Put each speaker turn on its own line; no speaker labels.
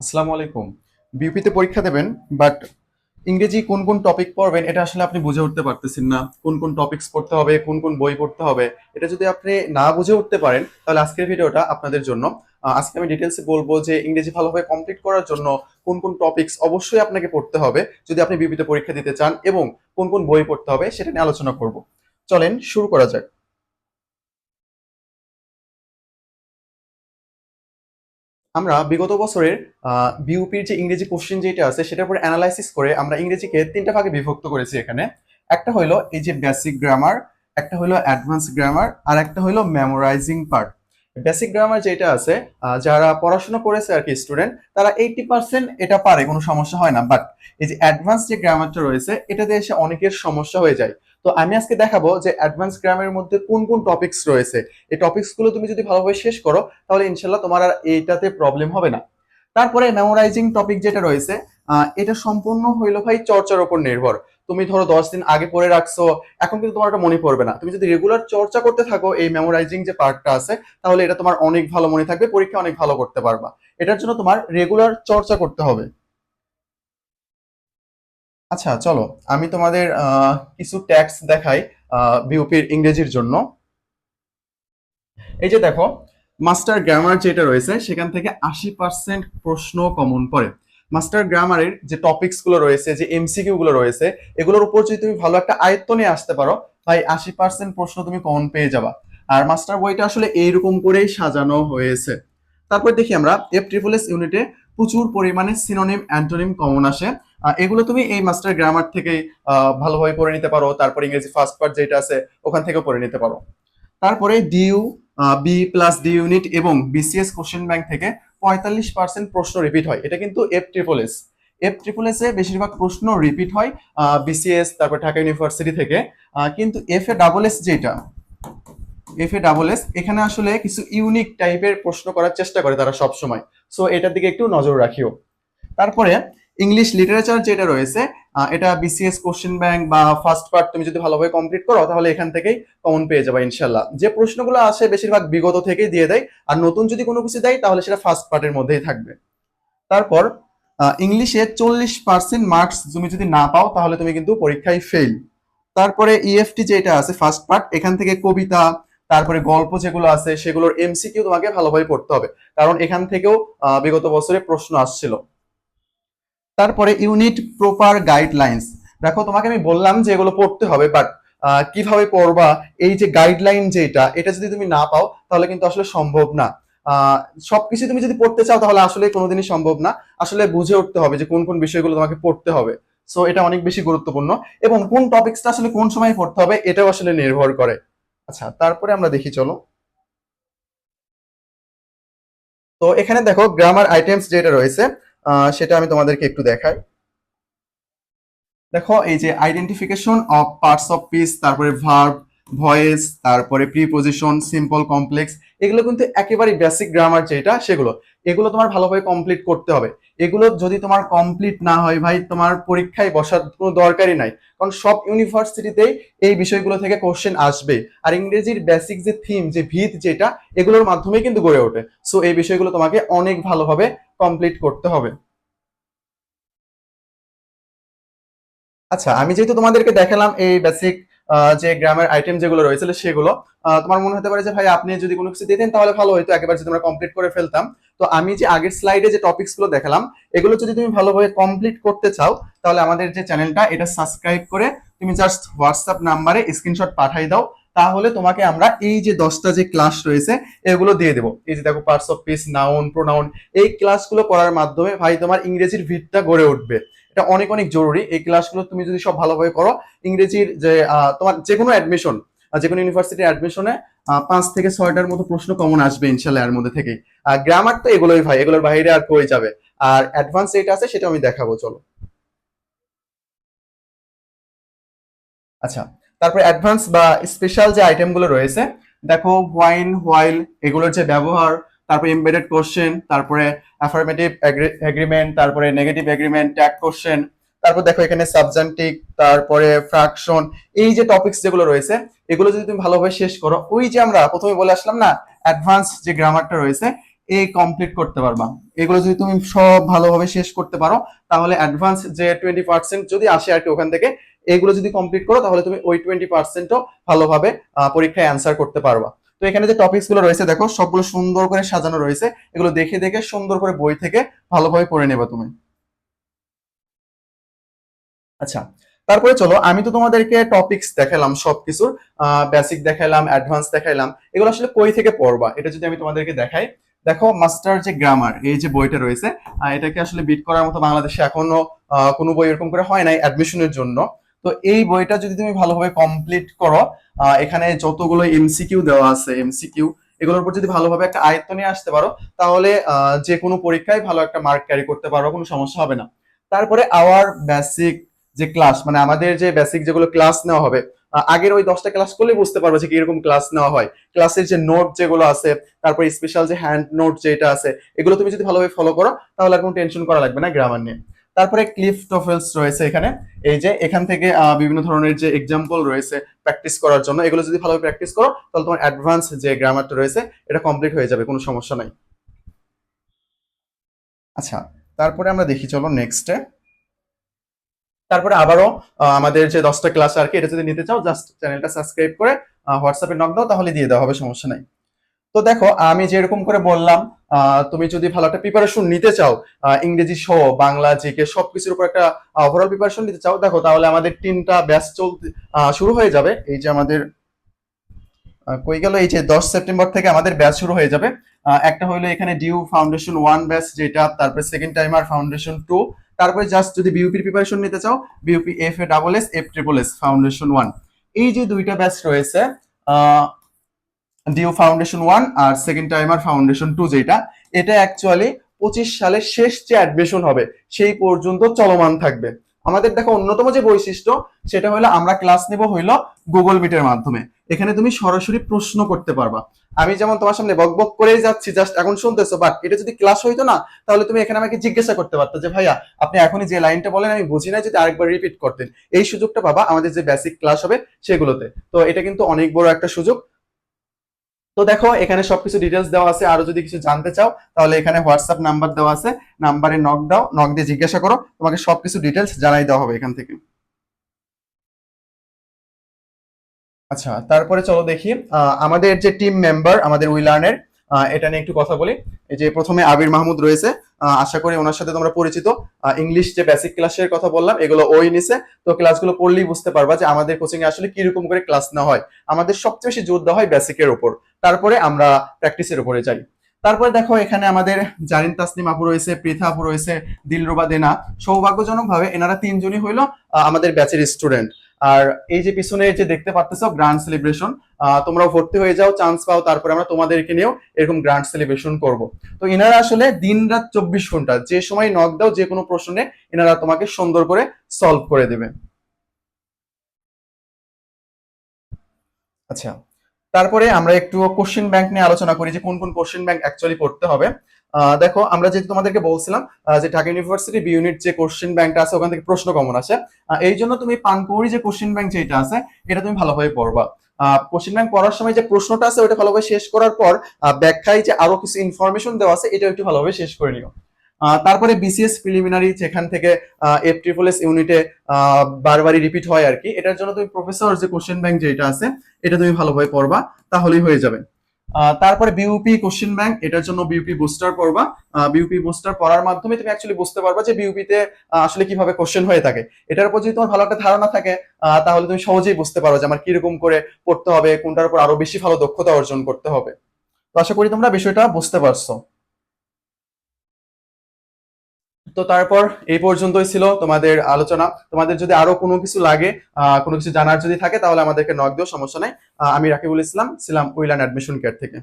আসসালামু আলাইকুম। বিউপিতে পরীক্ষা দেবেন বাট ইংরেজি কোন কোন টপিক পড়বেন, এটা আসলে আপনি বুঝে উঠতে পারতেছেন না। কোন কোন টপিকস পড়তে হবে, কোন কোন বই পড়তে হবে, এটা যদি আপনি না বুঝে উঠতে পারেন, তাহলে আজকের ভিডিওটা আপনাদের জন্য। আজকে আমি ডিটেলসে বলব যে ইংরেজি ভালোভাবে কমপ্লিট করার জন্য কোন কোন টপিকস অবশ্যই আপনাকে পড়তে হবে, যদি আপনি বিউপিতে পরীক্ষা দিতে চান, এবং কোন কোন বই পড়তে হবে, সেটা নিয়ে আলোচনা করব। চলেন, শুরু করা যাক। আমরা বিগত বছরের বিউপির যে ইংরেজি কোশ্চেন যেটা আছে, সেটার উপর অ্যানালাইসিস করে আমরা ইংরেজিকে তিনটা ভাগে বিভক্ত করেছি এখানে। একটা হলো এই যে বেসিক গ্রামার একটা হলো অ্যাডভান্স গ্রামার আর একটা হলো মেমোরাইজিং পার্ট বেসিক গ্রামার যেটা আছে যারা পড়াশোনা করেছে আর কি স্টুডেন্ট তারা এইটি পার্সেন্ট এটা পারে, কোনো সমস্যা হয় না। বাট এই যে অ্যাডভান্স যে গ্রামারটা রয়েছে, এটাতে এসে অনেকের সমস্যা হয়ে যায়। তো আমি আজকে দেখাবো যে অ্যাডভান্স গ্রামের মধ্যে কোন কোন টপিকস রয়েছে। এই টপিকসগুলো তুমি যদি ভালোভাবে শেষ করো, তাহলে ইনশাল্লাহ তোমার আর এইটাতে প্রবলেম হবে না। তারপরে মেমোরাইজিং টপিক যেটা রয়েছে এটা সম্পূর্ণ হইল ভাই চর্চার উপর নির্ভর। তুমি ধরো দশ দিন আগে পড়ে রাখছো, এখন কিন্তু তোমার ওটা মনে পড়বে না। তুমি যদি রেগুলার চর্চা করতে থাকো এই মেমোরাইজিং যে পার্টটা আছে, তাহলে এটা তোমার অনেক ভালো মনে থাকবে, পরীক্ষা অনেক ভালো করতে পারবা। এটার জন্য তোমার রেগুলার চর্চা করতে হবে। আচ্ছা চলো, আমি তোমাদের কিছু ট্যাক্স দেখাই বিউপির ইংরেজির জন্য। এই যে দেখো মাস্টার গ্রামার যেটা রয়েছে, সেখান থেকে আশি পার্সেন্ট প্রশ্ন কমন পড়ে। মাস্টার গ্রামারের যে টপিকসগুলো রয়েছে, যে এমসিকিউ গুলো রয়েছে, এগুলোর উপর যদি তুমি ভালো একটা আয়ত্ত নিয়ে আসতে পারো ভাই আশি পার্সেন্ট প্রশ্ন তুমি কমন পেয়ে যাবা। আর মাস্টার বইটা আসলে এইরকম করেই সাজানো হয়েছে। তারপর দেখি আমরা এফ ট্রিপল এস ইউনিটে প্রচুর পরিমাণে সিনোনিম অ্যান্টোনিম কমন আসে। এগুলো তুমি এই মাস্টার গ্রামার থেকে ভালোভাবে পড়ে নিতে পারো। তারপর ইংরেজি ফার্স্ট পার্ট যেটা আছে, ওখান থেকেও পড়ে নিতে পারো। তারপরে DU B plus D unit এবং বিসিএস কোশ্চেন ব্যাংক থেকে পঁয়তাল্লিশ পার্সেন্ট প্রশ্ন রিপিট হয়। এটা কিন্তু F triple S F triple S এ বেশিরভাগ প্রশ্ন রিপিট হয় বিসিএস তারপর ঢাকা ইউনিভার্সিটি থেকে। কিন্তু এফ এ ডাবল এস যেটা এফ এ ডাবল এস এখানে আসলে কিছু ইউনিক টাইপের প্রশ্ন করার চেষ্টা করে তারা সব সময় সো এটার দিকে একটু নজর রাখিও। তারপরে ইংলিশ লিটারেচার যেটা রয়েছে এটা বিসিএস কোশ্চেন ব্যাংক বা ফার্স্ট পার্ট তুমি যদি ভালোভাবে কমপ্লিট করো, তাহলে এখান থেকেই কমন পেয়ে যাবে ইনশাল্লাহ যে প্রশ্নগুলো আসে বেশিরভাগ বিগত থেকেই দিয়ে দেয়, আর নতুন যদি কোনো কিছু দেয়, তাহলে সেটা ফার্স্ট পার্টের মধ্যেই থাকবে। তারপর ইংলিশে চল্লিশ পার্সেন্ট মার্কস তুমি যদি না পাও, তাহলে তুমি কিন্তু পরীক্ষায় ফেল তারপরে ইএফটি যেটা আছে ফার্স্ট পার্ট এখান থেকে কবিতা, তারপরে গল্প যেগুলো আছে, সেগুলোর এমসিকিউ তোমাকে ভালোভাবে পড়তে হবে। কারণ এখান থেকেও বিগত বছরে প্রশ্ন আসছিল। তারপরে ইউনিট প্রপার গাইডলাইন্স দেখো, তোমাকে আমি বললাম যে এগুলো পড়তে হবে বাট কীভাবে পড়বা? এই যে গাইডলাইন যেটা এটা যদি তুমি না পাও, তাহলে কিন্তু আসলে সম্ভব না। সবকিছু তুমি যদি পড়তে চাও, তাহলে আসলে কোনোদিনই সম্ভব না। আসলে বুঝে উঠতে হবে যে কোন কোন বিষয়গুলো তোমাকে পড়তে হবে। সো এটা অনেক বেশি গুরুত্বপূর্ণ। এবং কোন টপিকসটা আসলে কোন সময় পড়তে হবে, এটাও আসলে নির্ভর করে। আচ্ছা তারপরে আমরা দেখি, চলো। তো এখানে দেখো গ্রামার আইটেমস যেটা রয়েছে সেটা আমি তোমাদেরকে একটু দেখাই। দেখো, এই যে identification of parts of speech তারপরে ভার্ব ভয়েস তারপরে প্রিপোজিশন সিম্পল কমপ্লেক্স এগুলো কিন্তু একেবারে বেসিক গ্রামার যেটা, সেগুলো। এগুলো তোমার ভালোভাবে কমপ্লিট করতে হবে। এগুলো যদি তোমার কমপ্লিট না হয় ভাই, তোমার পরীক্ষায় বসার কোনো দরকারই নাই। কারণ সব ইউনিভার্সিটিতেই এই বিষয়গুলো থেকে কোশ্চেন আসবে। আর ইংরেজির বেসিক যে থিম যে ভিত যেটা, এগুলোর মাধ্যমে কিন্তু গড়ে ওঠে। সো এই বিষয়গুলো তোমাকে অনেক ভালোভাবে কমপ্লিট করতে হবে। আচ্ছা আমি যেহেতু তোমাদেরকে দেখালাম এই বেসিক যে গ্রামের আইটেম যেগুলো রয়েছে সেগুলো তোমার মনে হতে পারে যে ভাই আপনি যদি কোনো কিছু দিতেন তাহলে ভালো হতো একেবারে যদি আমরা কমপ্লিট করে ফেলতাম। তো আমি যে আগের স্লাইডে যে টপিকসগুলো দেখালাম, এগুলো যদি তুমি ভালোভাবে কমপ্লিট করতে চাও, তাহলে আমাদের যে চ্যানেলটা এটা সাবস্ক্রাইব করে তুমি জাস্ট হোয়াটসঅ্যাপ নাম্বারে স্ক্রিনশট পাঠাই দাও। তাহলে তোমাকে আমরা এই যে দশটা যে ক্লাস রয়েছে, এগুলো দিয়ে দেবো। এই যে দেখো parts of speech noun pronoun এই ক্লাসগুলো করার মাধ্যমে ভাই তোমার ইংরেজির ভিতটা গড়ে উঠবে। এটা অনেক অনেক জরুরি। এই ক্লাসগুলো তুমি যদি সব ভালোভাবে করো, ইংরেজির যে তোমার যে কোনো অ্যাডমিশন যে কোনো ইউনিভার্সিটির অ্যাডমিশনে পাঁচ থেকে ছয়টার মতো প্রশ্ন কমন আসবে ইনশাল্লাহ এর মধ্যে থেকেই। আর গ্রামার তো এগুলোই ভাই, এগুলোর বাইরে আর কই যাবে। আর অ্যাডভান্স যেটা আছে সেটা আমি দেখাবো, চলো। আচ্ছা তারপরে অ্যাডভান্স বা স্পেশাল যে আইটেমগুলো রয়েছে, দেখো হোয়াইন হোয়াইল এগুলোর যে ব্যবহার, তারপরে এমবেডেড কোশ্চেন তারপরে অ্যাফার্মেটিভ এগ্রিমেন্ট তারপরে নেগেটিভ এগ্রিমেন্ট ট্যাগ কোশ্চেন তারপর দেখো এখানে সাবজেন্টিভ তারপরে ফ্র্যাকশন এই যে টপিকস যেগুলো রয়েছে, এগুলো যদি তুমি ভালোভাবে শেষ করো, ওই যে আমরা প্রথমে বলে আসলাম না অ্যাডভান্স যে গ্রামারটা রয়েছে এই কমপ্লিট করতে পারবা। এগুলো যদি তুমি সব ভালোভাবে শেষ করতে পারো, তাহলে অ্যাডভান্স যে টোয়েন্টি পার্সেন্ট যদি আসে আর কি ওখান থেকে এগুলো যদি কমপ্লিট করো, তাহলে তুমি ওই টোয়েন্টি পার্সেন্টও ভালোভাবে পরীক্ষায় অ্যান্সার করতে পারবা। তো এখানে যে টপিকসগুলো রয়েছে, দেখো, সবগুলো সুন্দর করে সাজানো রয়েছে। এগুলো দেখে দেখে সুন্দর করে বই থেকে ভালোভাবে পড়ে নেবে তুমি। আচ্ছা তারপরে চলো, আমি তো তোমাদেরকে টপিকস দেখালাম, সবকিছুর বেসিক দেখাইলাম অ্যাডভান্স দেখাইলাম এগুলো আসলে কই থেকে পড়বা, এটা যদি আমি তোমাদেরকে দেখাই। দেখো মাস্টার যে গ্রামার এই যে বইটা রয়েছে এটাকে আসলে বিট করার মতো বাংলাদেশে এখনও কোনো বই এরকম করে হয় নাই অ্যাডমিশনের জন্য। তো এই বইটা যদি তুমি ভালোভাবে কমপ্লিট করো এখানে যতগুলো এমসিকিউ দেওয়া আছে এমসিকিউ এগুলোর উপর যদি ভালোভাবে একটা আয়ত্ত নিয়ে আসতে পারো, তাহলে যে কোনো পরীক্ষায় ভালো একটা মার্ক ক্যারি করতে পারো, কোনো সমস্যা হবে না। তারপরে আওয়ার বেসিক যে ক্লাস মানে আমাদের যে বেসিক যেগুলো ক্লাস নেওয়া হবে আগের ওই দশটা ক্লাস করলে বুঝতে পারবে যে কীরকম ক্লাস নেওয়া হয়। ক্লাসের যে নোট যেগুলো আছে, তারপরে স্পেশাল যে হ্যান্ড নোট যেটা আছে, এগুলো তুমি যদি ভালোভাবে ফলো করো, তাহলে আর কোনো টেনশন করা লাগবে না গ্রামার নিয়ে। তারপরে ক্লিফ টফেলস রয়েছে এখানে। এই যে এখান থেকে বিভিন্ন ধরনের যে এক্সাম্পল রয়েছে প্র্যাকটিস করার জন্য, এগুলো যদি ভালোভাবে প্র্যাকটিস করো, তাহলে তোমার অ্যাডভান্স যে গ্রামারটা রয়েছে, এটা কমপ্লিট হয়ে যাবে, কোনো সমস্যা নাই। আচ্ছা তারপরে আমরা দেখি, চলো নেক্সটে তারপরে আবারও আমাদের যে দশটা ক্লাস আর কি, এটা যদি নিতে চাও জাস্ট চ্যানেলটা সাবস্ক্রাইব করে হোয়াটসঅ্যাপে নক দাও, তাহলে দিয়ে দেওয়া হবে, সমস্যা নাই। তো দেখো, আমি যেরকম করে বললাম তুমি যদি ভালো একটা প্রিপারেশন নিতে চাও ইংরেজি সহ, বাংলা জিকে সবকিছুর উপর একটা ওভারঅল প্রিপারেশন নিতে চাও, দেখো তাহলে আমাদের তিনটা ব্যাচ চলতে শুরু হয়ে যাবে। এই যে আমাদের কই গেল? এই যে দশ সেপ্টেম্বর থেকে আমাদের ব্যাচ শুরু হয়ে যাবে। একটা হলো এখানে ডিউ ফাউন্ডেশন ওয়ান ব্যাচ যেটা, তারপরে সেকেন্ড টাইমার ফাউন্ডেশন টু তারপরে জাস্ট যদি বিউপির প্রিপারেশন নিতে চাও BUP F A double S F triple S foundation one এই যে দুইটা ব্যাচ রয়েছে ডিউ ফাউন্ডেশন ওয়ান আর সেকেন্ড টাইমার ফাউন্ডেশন টু যেটা, এটা অ্যাকচুয়ালি পঁচিশ সালের শেষ যে অ্যাডমিশন হবে, সেই পর্যন্ত চলমান থাকবে। আমাদের দেখো অন্যতম যে বৈশিষ্ট্য, সেটা হলো আমরা ক্লাস নেব হইল গুগল মিটের মাধ্যমে। এখানে তুমি সরাসরি প্রশ্ন করতে পারবা। আমি যেমন তোমার সামনে বক বক করেই যাচ্ছি জাস্ট এখন শুনতেছো বাট এটা যদি ক্লাস হইতো না, তাহলে তুমি এখানে আমাকে জিজ্ঞাসা করতে পারতো যে, ভাইয়া, আপনি এখনই যে লাইনটা বলেন, আমি বুঝি না যদি আরেকবার রিপিট করতেন। এই সুযোগটা পাবা, আমাদের যে বেসিক ক্লাস হবে সেগুলোতে। তো এটা কিন্তু অনেক বড় একটা সুযোগ। তো দেখো, এখানে সবকিছু ডিটেলস দেওয়া আছে। আরও যদি কিছু জানতে চাও, তাহলে এখানে হোয়াটসঅ্যাপ নাম্বার দেওয়া আছে। নাম্বারে নক দাও নক দিয়ে জিজ্ঞাসা করো। তোমাকে সবকিছু ডিটেলস জানাই দেওয়া হবে এখান থেকে। আচ্ছা তারপরে চলো দেখি আমাদের যে টিম মেম্বার আমাদের উইলার্নের এটা নিয়ে একটু কথা বলি। এই যে প্রথমে আবির মাহমুদ রয়েছে আশা করি ওনার সাথে তোমরা পরিচিত। ইংলিশ যে বেসিক ক্লাসের কথা বললাম, এগুলো ওই নিছে। তো ক্লাসগুলো পড়লেই বুঝতে পারবা যে আমাদের কোচিং এ আসলে কীরকম করে ক্লাস নেওয়া হয়। আমাদের সবচেয়ে বেশি জোর দেওয়া হয় বেসিকের উপর। তারপরে আমরা প্র্যাকটিসের উপরে যাই। তারপরে দেখো, এখানে আমাদের জারিন তাসনিম আপু রয়েছে, পৃথা আপু রয়েছে, দিলরুবা দেনা। সৌভাগ্যজনক ভাবে এনারা তিনজনই হইল আমাদের ব্যাচের স্টুডেন্ট আর এই যে পিছনে যে দেখতে পাচ্তেছো গ্র্যান্ড সেলিব্রেশন তোমরাও ভর্তি হয়ে যাও চান্স পাও, তারপরে আমরা তোমাদেরকে নিয়েও এরকম গ্র্যান্ড সেলিব্রেশন করব। তো এনারা আসলে দিন রাত চব্বিশ ঘণ্টা, যে সময় নক দাও, যে কোনো প্রশ্নে এনারা তোমাকে সুন্দর করে সলভ করে দেবে। আচ্ছা তারপরে আমরা একটু কোশ্চেন ব্যাংক নিয়ে আলোচনা করি যে কোন কোন কোশ্চেন ব্যাংক অ্যাকচুয়ালি পড়তে হবে। দেখো, আমরা যেহেতু তোমাদেরকে বলছিলাম যে ঢাকা ইউনিভার্সিটি বি ইউনিট যে কোশ্চেন ব্যাংকটা আছে, ওখান থেকে প্রশ্ন কমন আসে। এই জন্য তুমি পানকৌড়ি যে কোশ্চেন ব্যাংক যেটা আছে, এটা তুমি ভালোভাবে পড়বা। কোশ্চেন ব্যাংক পড়ার সময় যে প্রশ্নটা আছে, ওটা ভালোভাবে শেষ করার পর ব্যাখ্যায় যে আরও কিছু ইনফরমেশন দেওয়া আছে এটা একটু ভালোভাবে শেষ করে নিও। তারপরে বিসিএস প্রিলিমিনারি যেখান থেকে এফ ট্রিপল এস ইউনিটে বারবারই রিপিট হয় আর কি, এটার জন্য তুমি প্রফেসর যে কোশ্চেন ব্যাংক যেটা আছে, এটা তুমি ভালোভাবে পড়বা, তাহলেই হয়ে যাবে। তারপরে বিউপি কোশ্চেন ব্যাংক এটার জন্য বিউপি বুস্টার পড়বা বিউপি বুস্টার পড়ার মাধ্যমে তুমি অ্যাকচুয়ালি বুঝতে পারবা যে বিউপিতে আসলে কীভাবে কোশ্চেন হয়ে থাকে। এটার উপর যদি তোমার ভালো একটা ধারণা থাকে তাহলে তুমি সহজেই বুঝতে পারো যে আমার কীরকম করে পড়তে হবে, কোনটার উপর আরও বেশি ভালো দক্ষতা অর্জন করতে হবে। তো আশা করি তোমরা বিষয়টা বুঝতে পারছ। তো তারপর এই পর্যন্তই ছিল তোমাদের আলোচনা। তোমাদের যদি আরও কোনো কিছু লাগে কোনো কিছু জানার যদি থাকে, তাহলে আমাদেরকে নক দিও, সমস্যা নাই। আমি রাকিবুল বলেছিলাম ছিলাম উইল্যান্ড অ্যাডমিশন কেয়ার থেকে।